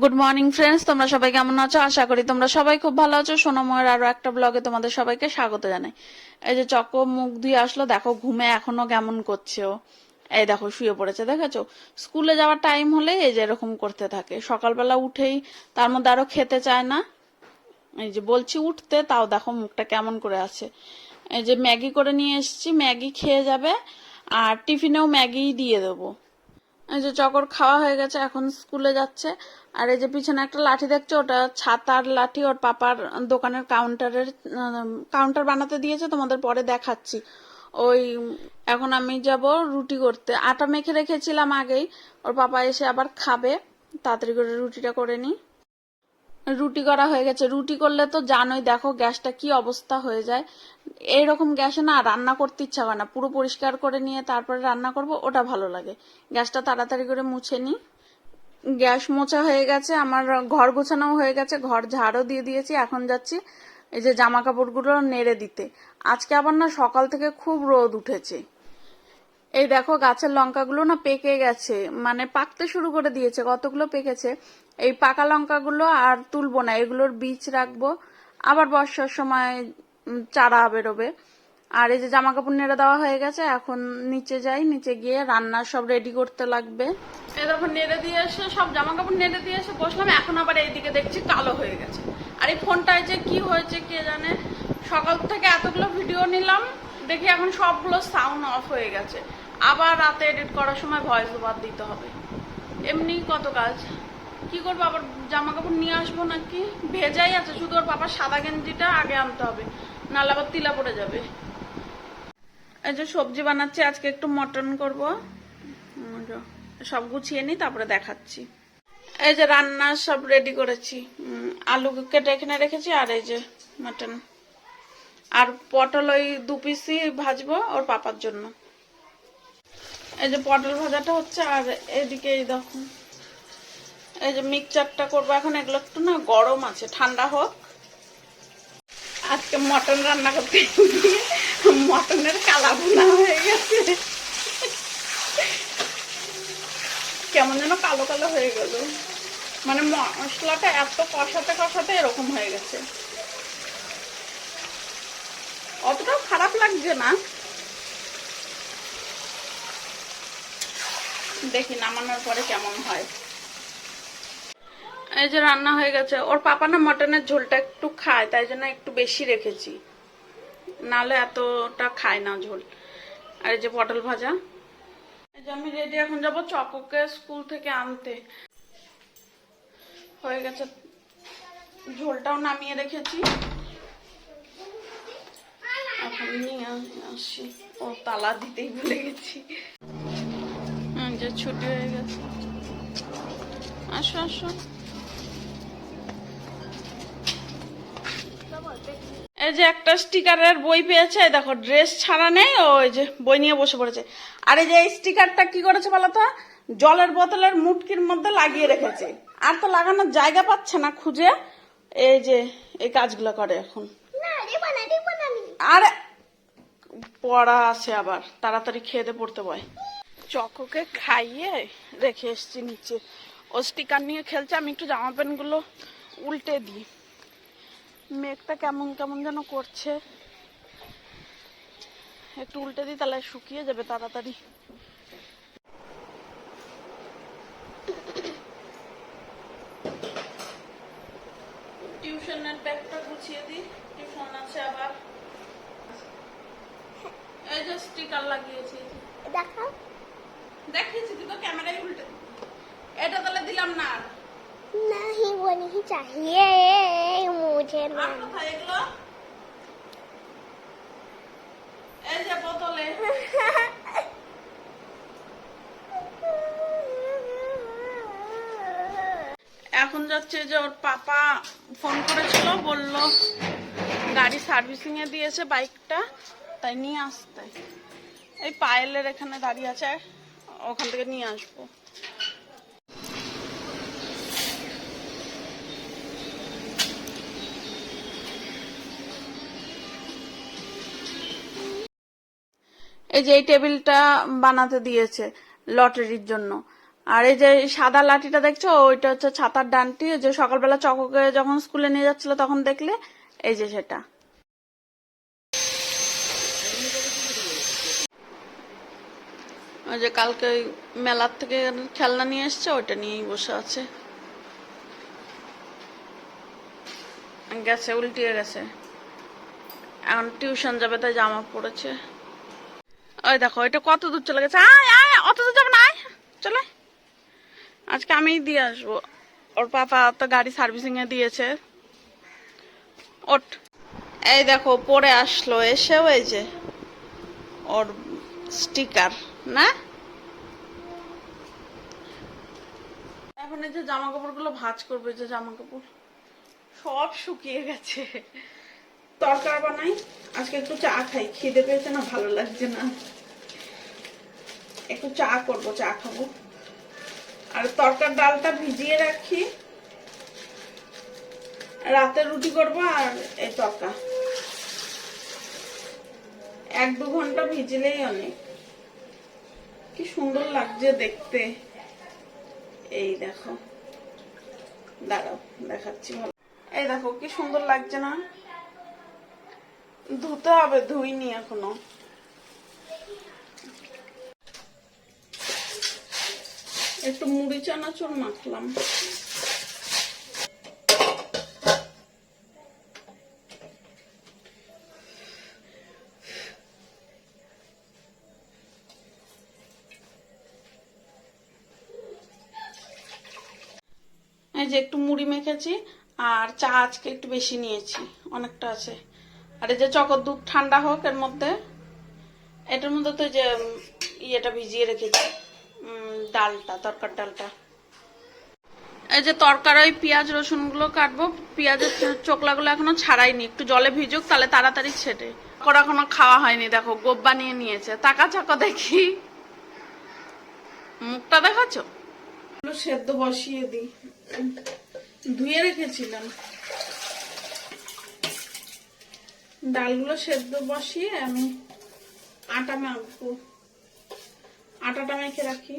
Good morning friends তোমরা সবাই কেমন আছো? আশা করি তোমরা সবাই খুব ভালো আছো। সোনাময়ের আরও একটা ব্লগে তোমাদের সবাইকে স্বাগত জানাই। এই যে চক্ক মুখ ধুয়ে আসলো, দেখো ঘুমে এখনও কেমন করছে ও। এই দেখো, শুয়ে পড়েছে, দেখেছ? স্কুলে যাওয়ার টাইম হলে এই যে এরকম করতে থাকে। সকালবেলা উঠেই তার মধ্যে আরও খেতে চায় না। এই যে বলছি উঠতে, তাও দেখো মুখটা কেমন করে আছে। এই যে ম্যাগি করে নিয়ে এসেছি, ম্যাগি খেয়ে যাবে, আর টিফিনেও ম্যাগিই দিয়ে দেবো। এই যে চকর খাওয়া হয়ে গেছে, এখন স্কুলে যাচ্ছে। আর এই যে পিছনে একটা লাঠি দেখছ, ওটা ছাতার লাঠি, ওর পাপার দোকানের কাউন্টারের কাউন্টার বানাতে দিয়েছে, তোমাদের পরে দেখাচ্ছি। ওই, এখন আমি যাব রুটি করতে। আটা মেখে রেখেছিলাম আগেই, ওর পাপা এসে আবার খাবে। তাড়াতাড়ি করে রুটিটা করে নিই। রুটি করা হয়ে গেছে। রুটি করলে তো জানোই, দেখো গ্যাসটা কি অবস্থা হয়ে যায়। এইরকম গ্যাসে না রান্না করতে ইচ্ছা করে না। পুরো পরিষ্কার করে নিয়ে তারপরে রান্না করব, ওটা ভালো লাগে। গ্যাসটা তাড়াতাড়ি করে মুছে নিই। গ্যাস মোছা হয়ে গেছে, আমার ঘর গোছানো হয়ে গেছে, ঘর ঝাড়ও দিয়ে দিয়েছি, এখন যাচ্ছি এই যে জামা কাপড়গুলো নেড়ে দিতে। আজকে আবার না সকাল থেকে খুব রোদ উঠেছে। এই দেখো গাছের লঙ্কাগুলো না পেকে গেছে। মানে পাকতে শুরু করে দিয়েছে। কতগুলো পেকেছে? এই পাকা লঙ্কাগুলো আর তুলবো না। এগুলোর বীজ রাখব। আবার বর্ষার সময় চারা বেরোবে। আর এই যে জামা কাপড় নেড়ে দেওয়া হয়ে গেছে, এখন নিচে যাই। নিচে গিয়ে রান্না সব রেডি করতে লাগবে। দেখো, নেড়ে দিয়ে এসে, সব জামা কাপড় নেড়ে দিয়ে এসে বসলাম। এখন আবার এইদিকে দেখছি কালো হয়ে গেছে। আর এই ফোনটায় যে কি হয়েছে কে জানে? সকাল থেকে এতগুলো ভিডিও নিলাম। দেখি এখন সবগুলো সাউন্ড অফ হয়ে গেছে। আবার রাতে এডিট করার সময় ভয়েস ওভার দিতে হবে। এমনি কত কাজ? কি করব, আবার জামা কাপড় নিয়ে আসব নাকি? ভেজাই আছে, শুধু ওর বাবার সাদা গেঞ্জিটা আগে আনতে হবে, নাহলে আবার তিলা পড়ে যাবে। এই যে সবজি বানাচ্ছি, আজকে একটু মটন করব। সব গুছিয়ে নিই তারপরে দেখাচ্ছি। এই যে রান্না সব রেডি করেছি। আলু কেটে এখানে রেখেছি, আর এই যে মটন আর পটল ওই দু পিসই ভাজবো ওর পাপার জন্য। এই যে পটল ভাজাটা হচ্ছে, আর এদিকে এই দেখো এই যে মিক্সচারটা করব এখন, এগুলো একটু না গরম আছে, ঠান্ডা হোক। আজকে মটন রান্না করতে মটনের কালা ভুনা হয়ে গেছে। কেমন যেন কালো কালো হয়ে গেল। মানে মশলাটা এত কষাতে কষাতে এরকম হয়ে গেছে। অতটাও খারাপ লাগছে না। দেখি নামানোর পরে কেমন হয়। এই যে রান্না হয়ে গেছে। ওর পাপা না মটনের ঝোলটা একটু খায়, তাই জন্য একটু বেশি রেখেছি। নাহলে এতটা খায় না ঝোল। আর এই যে পটল ভাজা। এই যে আমি রেডি এখন যাব চককে স্কুল থেকে আনতে। হয়ে গেছে। ঝোলটাও নামিয়ে রেখেছি। ও তালা দিতেই ভুলে গেছি যে ছুটি হয়ে গেছে। আসো আসো। এই যে একটা স্টিকারের বই পেয়েছে দেখো, ড্রেস ছাড়া নেই, ও এই যে বই নিয়ে বসে পড়েছে। আর এই যে এই স্টিকারটা কি করেছে বলতো জলের বোতলের মুটকির মধ্যে লাগিয়ে রেখেছে। আর তো লাগানোর জায়গা পাচ্ছে না খুঁজে। এই যে এই কাজগুলো করে এখন। আরে পড়া আছে আবার। তাড়াতাড়ি খেয়ে দিয়ে পড়তে বয়। চকোকে খাইয়ে রেখে এসছি নিচে। ও স্টিকার নিয়ে খেলছে, আমি একটু জামা প্যান্টগুলো উল্টে দিই। মেঘটা কেমন কেমন যেন করছে। একটু উল্টে দিই, তাহলে শুকিয়ে যাবে তাড়াতাড়ি। টিউশনের ব্যাগটা গুছিয়ে দিই। টিউশন আছে আবার। এই যে স্টিকার লাগিয়েছি দেখাও দেখিয়েছি তুই তো ক্যামেরায় উল্টে দিলি। এটা তাহলে দিলাম না আর नहीं वो नहीं चाहिए मुझे আর ना কোথায় এগুলো এই যে বোতলে এখন যাচ্ছে যে ওর পাপা ফোন করেছিল বলল গাড়ি সার্ভিসিং এ দিয়েছে বাইকটা তাই নিয়ে আসতে। এই পায়েলের এখানে দাঁড়িয়ে আছে ওখান থেকে নিয়ে আসব। এই যে এই টেবিলটা বানাতে দিয়েছে লটারির জন্য। আর এই যে সাদা লাঠিটা দেখছ, ওইটা হচ্ছে ছাতার ডানটি। যে সকালবেলা চককে যখন স্কুলে নিয়ে যাচ্ছিল তখন দেখলে, এই যে সেটা। ওই যে কালকে ওই মেলার থেকে খেলনা নিয়ে এসছে, ওইটা নিয়েই বসে আছে। গেছে, উল্টিয়ে গেছে। এখন টিউশন যাবে, তাই জামা পড়েছে। ওই দেখো এটা কত দূর চলে গেছে? আয় আয়, অত দূর যাবে না চলে। আজকে আমিই দিয়ে আসব। ওর পাপা তো গাড়ি সার্ভিসিং এ দিয়েছে। ওট এই দেখো পরে আসলো, এসেও এই যে, ওর স্টিকার, না? এই যে জামা কাপড়গুলো ভাঁজ করবে যে জামা কাপড় সব শুকিয়ে গেছে। তরকার বানাই। আজকে একটু চা খাই। খিদে পেয়েছে না, ভালো লাগছে না। একটু চা করব, চা খাব। আর তরকার ডালটা ভিজিয়ে রাখি। রাতে রুটি করব আর এই তরকা। এক দু ঘণ্টা ভিজলেই অনেক। কি সুন্দর লাগছে দেখতে। এই দেখো। দাঁড়াও, দেখাচ্ছি ভালো। এই দেখো, কি সুন্দর লাগছে না? ধুতে হবে, ধুইনি এখনও। একটু মুড়ি চানাচুর মাখলাম। যে একটু মুড়ি মেখেছি আর চা আজকে একটু বেশি নিয়েছি, অনেকটা আছে। আর এই যে চকর দুধ ঠান্ডা হোক এর মধ্যে, এটার মধ্যে তো যে ইয়েটা ভিজিয়ে রেখেছি ডালটা, তরকার ডালটা। এই যে তরকার ওই পেঁয়াজ রসুনগুলো কাটবো, পেঁয়াজের চোকলাগুলো এখনও ছাড়াইনি, একটু জলে ভিজুক, তাহলে তাড়াতাড়ি ছেটে। ওর এখনও খাওয়া হয়নি, দেখো গোপ বানিয়ে নিয়েছে। তাকা চাকা দেখি। মুখটা দেখাচ্ছ? সেদ্ধ বসিয়ে দিই। ধুয়ে রেখেছিলাম। ডালগুলো সেদ্ধ বসিয়ে আমি আটা মাখবো। আটাটা মেখে রাখি।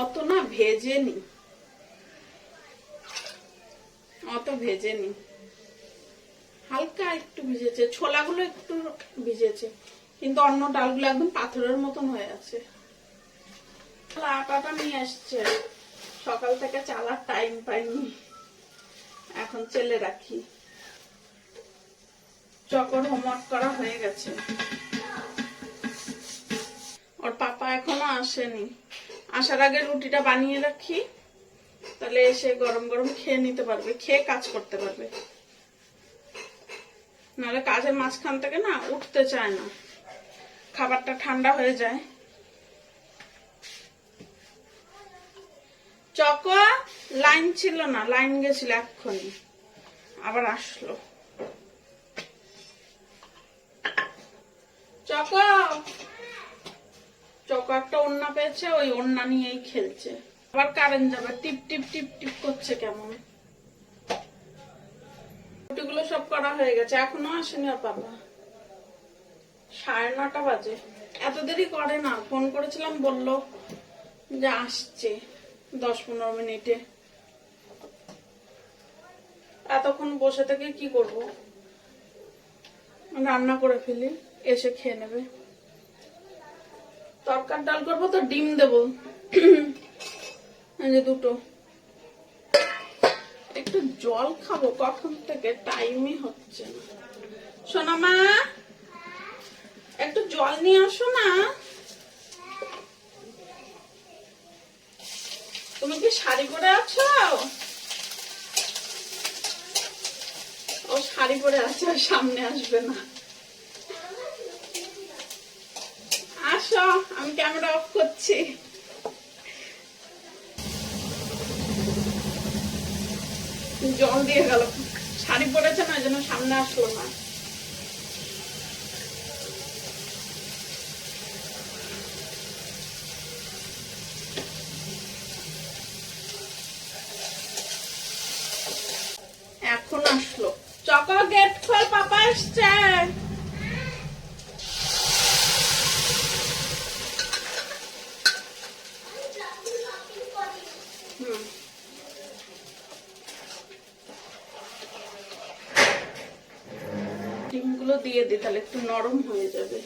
অত না ভেজে নি অত ভেজে নি হালকা একটু ভিজেছে, ছোলাগুলো একটু ভিজেছে। কিন্তু অন্য ডালগুলো একদম পাথরের মতন হয়ে আছে। আটাটা নিয়ে আসছে। সকাল থেকে চালার টাইম পাইনি। এখন চেলে রাখি। চকর হোমওয়ার্ক করা হয়ে গেছে। ওর পাপা এখনও আসেনি। আসার আগে রুটিটা বানিয়ে রাখি। তাহলে এসে গরম গরম খেয়ে নিতে পারবে, খেয়ে কাজ করতে পারবে। নাহলে কাজের মাঝখান থেকে না উঠতে চায় না। খাবারটা ঠান্ডা হয়ে যায়। চক লাইন ছিল না, লাইন গেছিল এক্ষুনি। আবার আসলো। চক চক একটা ওন্না পেয়েছে, ওই ওন্না নিয়েই খেলছে। আবার কারেন্ট যাবে, টিপ টিপ টিপ টিপ করছে কেমন? সব করা হয়ে গেছে, এখনও আসেনি আর বাবা সাড়ে নটা বাজে। এত দেরি করে না ফোন করেছিলাম, বলল যে আসছে দশ পনেরো মিনিটে। এতক্ষণ বসে থেকে কি করব? রান্না করে ফেলি, এসে খেয়ে নেবে। তরকার ডাল করব তো ডিম দেবো। যে দুটো। একটু জল খাব, কখন থেকে? টাইমই হচ্ছে না। সোনা মা একটু জল নিয়ে আসো না। তুমি কি শাড়ি পরে আছো? ও শাড়ি পরে আছে সামনে আসবে না। আসো, আমি ক্যামেরা অফ করছি। জল দিয়ে গেল। শাড়ি পরেছে না জন্য সামনে আসলো না। question. দিয়ে দিই তাহলে একটু নরম হয়ে যাবে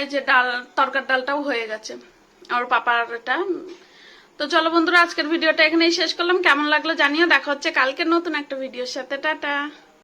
এই যে ডাল, তরকার ডালটাও হয়ে গেছে। আর পাপারটা তো চলো বন্ধুরা, আজকের ভিডিওটা এখানেই শেষ করলাম। কেমন লাগল জানিও। দেখা হচ্ছে কালকে নতুন একটা ভিডিওর সাথে। টাটা।